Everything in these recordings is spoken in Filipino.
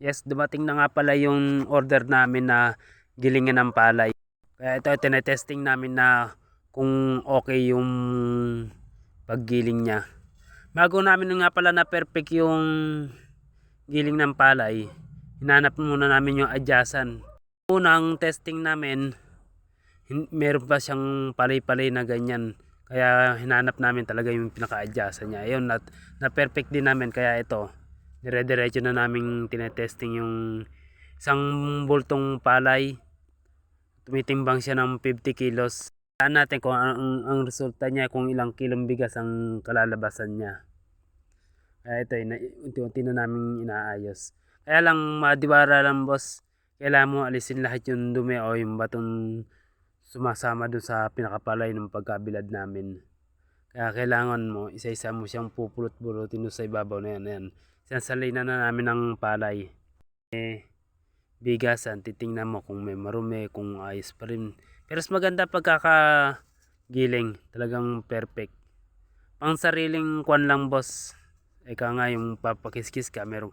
Yes, dumating na nga pala yung order namin na gilingan ng palay. Kaya ito, tinetesting namin na kung okay yung paggiling niya. Bago namin nga pala na perfect yung giling ng palay, hinanap muna namin yung adyasan. Unang testing namin, meron pa siyang palay-palay na ganyan. Kaya hinanap namin talaga yung pinaka-adyasan niya. Ayun, na, na perfect din namin. Kaya ito, dire-diretso na namin tinetesting yung isang bultong palay. Tumitimbang siya ng 50 kilos. Taan natin kung ang, ang resulta niya, kung ilang kilong bigas ang kalalabasan niya. Kaya ito, unti-unti na namin inaayos. Kaya lang, madiwara lang boss, kailangan mo alisin lahat yung dumi o yung batong sumasama dun sa pinakapalay ng pagkabilad namin. Kaya kailangan mo, isa-isa mo siyang pupulot-pulutin doon sa ibabaw na yan. Ayan. Sinasalinan na namin ng palay. Eh, bigasan, titingnan mo kung may marumi, kung ayos pa rin. Pero mas maganda pagkakagiling, talagang perfect. Pang sariling kwan lang boss, ika nga yung papakiskis ka, merong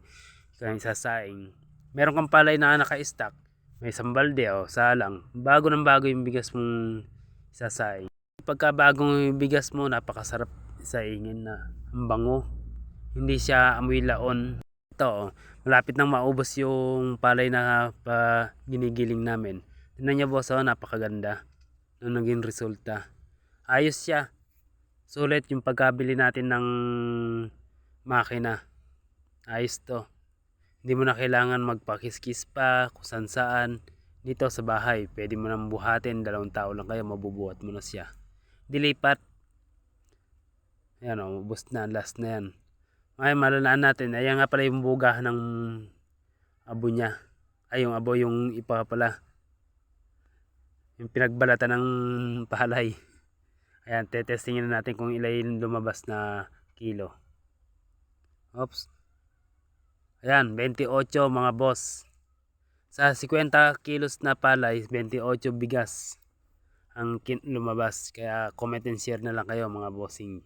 kang isasaing. Meron kang palay na naka-stack, may sambalde o salang. Bago ng bago yung bigas mong isasaing. Pagka bagong bigas mo, napakasarap saingin na. Ang bango. Hindi siya amoy laon. Ito, oh, malapit nang maubos yung palay na pa ginigiling namin. Tingnan niyo boss, oh, napakaganda. Nung naging resulta. Ayos siya. Sulit yung pagkabili natin ng makina. Ayos to. Hindi mo na kailangan magpakiskis pa kung saan saan. Dito sa bahay, pwede mo nang buhatin. Dalawang tao lang kayo, mabubuhat mo na siya. Dilipat. Ayan o, ubos na. Last na yan. Ngayon, malalaan natin. Ayan nga pala yung buga ng abo niya. Ay, yung abo, yung ipa pala. Yung pinagbalatan ng palay. Ayan, tetestingin na natin kung ilan yung lumabas na kilo. Oops. Ayan, 28 mga boss. Sa 50 kilos na palay, 28 bigas ang lumabas. Kaya comment and share na lang kayo mga bossing.